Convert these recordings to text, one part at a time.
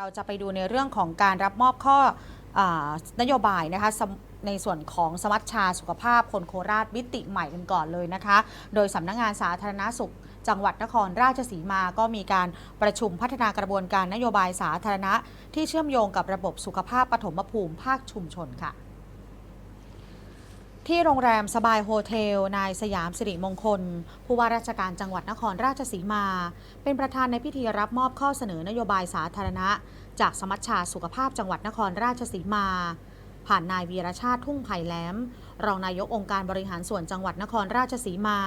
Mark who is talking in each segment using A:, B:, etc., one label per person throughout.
A: เราจะไปดูในเรื่องของการรับมอบข้ออนโยบายนะคะในส่วนของสมัชชาสุขภาพคนโคราชมิติใหม่กันก่อนเลยนะคะ โดยสำนักงานสาธารณสุข จังหวัดนครราชสีมาก็มีการประชุมพัฒนากระบวนการนโยบายสาธารณะ ที่เชื่อมโยงกับระบบสุขภาพปฐมภูมิภาคชุมชนค่ะ ที่โรงแรมสบายโฮเทล นายสยามสิริมงคล ผู้ว่าราชการจังหวัดนครราชสีมา เป็นประธานในพิธีรับมอบข้อเสนอนโยบายสาธารณะ จากสมัชชาสุขภาพจังหวัดนครราชสีมา ผ่านนายวีรชาติทุ่งไผ่แหลม รองนายกองค์การบริหารส่วนจังหวัดนครราชสีมา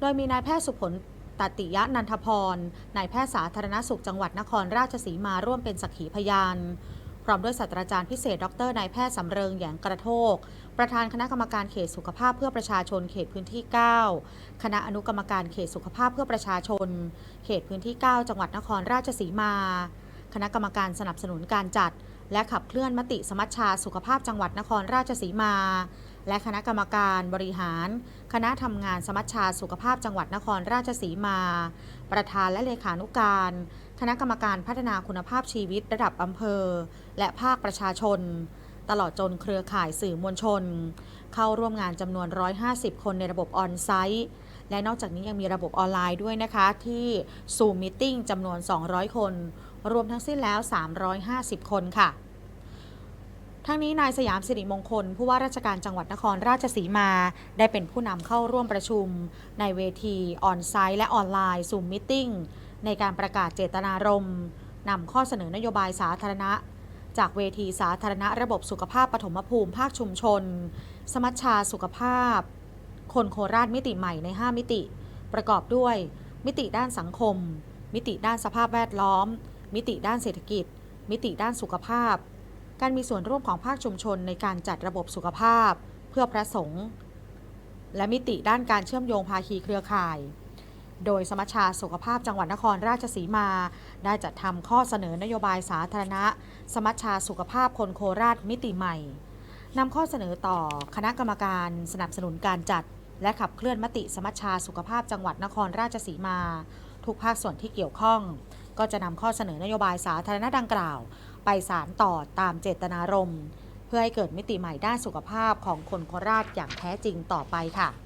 A: โดยมีนายแพทย์สุผลตติยะนันทพรนายแพทย์สาธารณสุขจังหวัดนครราชสีมาร่วมเป็นสักขีพยาน พร้อมด้วยศาสตราจารย์พิเศษ ดรนายแพทย์สำเริงแหยงกระโทก ประธานคณะกรรมการเขตสุขภาพเพื่อประชาชนเขตพื้นที่ 9 คณะอนุกรรมการเขตสุขภาพเพื่อประชาชน เขตพื้นที่ 9 จังหวัดนครราชสีมา คณะกรรมการสนับสนุนการจัด และขับเคลื่อนมติสมัชชาสุขภาพจังหวัดนครราชสีมาและคณะกรรมการบริหาร คณะทำงานสมัชชาสุขภาพจังหวัดนครราชสีมา ประธานและเลขานุการ คณะกรรมการพัฒนาคุณภาพชีวิตระดับอำเภอ และภาคประชาชน ตลอดจนเครือข่ายสื่อมวลชน เข้าร่วมงานจำนวน 150 คนในระบบออนไซต์และนอกจากนี้ยังมีระบบออนไลน์ด้วยนะคะ ที่ Zoom Meeting จำนวน 200 คน รวมทั้งสิ้นแล้ว 350 คนค่ะ ทั้งนี้นายสยามสิริมงคล ผู้ว่าราชการจังหวัดนครราชสีมา ได้เป็นผู้นำเข้าร่วมประชุม ในเวทีออนไซต์และออนไลน์ Zoom Meeting ในการประกาศเจตนารมณ์นำข้อเสนอนโยบายสาธารณะ จากเวทีสาธารณะระบบสุขภาพปฐมภูมิภาคชุมชน สมัชชาสุขภาพ คนโคราชมิติใหม่ใน 5 มิติ ประกอบด้วย มิติด้านสังคม มิติด้านสภาพแวดล้อม มิติด้านเศรษฐกิจ มิติด้านสุขภาพ การมีส่วนร่วมของภาคชุมชนในการจัดระบบสุขภาพ เพื่อพระสงฆ์และมิติด้านการเชื่อมโยงภาคีเครือข่าย โดยสมัชชาสุขภาพจังหวัดนครราชสีมา ได้จัดทำข้อเสนอนโยบายสาธารณะ สมัชชาสุขภาพคนโคราชมิติใหม่นำข้อเสนอต่อคณะกรรมการสนับสนุนการจัด และขับเคลื่อนมติสมัชชาสุขภาพจังหวัดนครราชสีมา ทุกภาคส่วนที่เกี่ยวข้อง ก็จะนำข้อเสนอนโยบายสาธารณะดังกล่าว ไปสารต่อตามเจตนารมณ์ เพื่อให้เกิดมิติใหม่ด้านสุขภาพของคนโคราชอย่างแท้จริงต่อไปค่ะ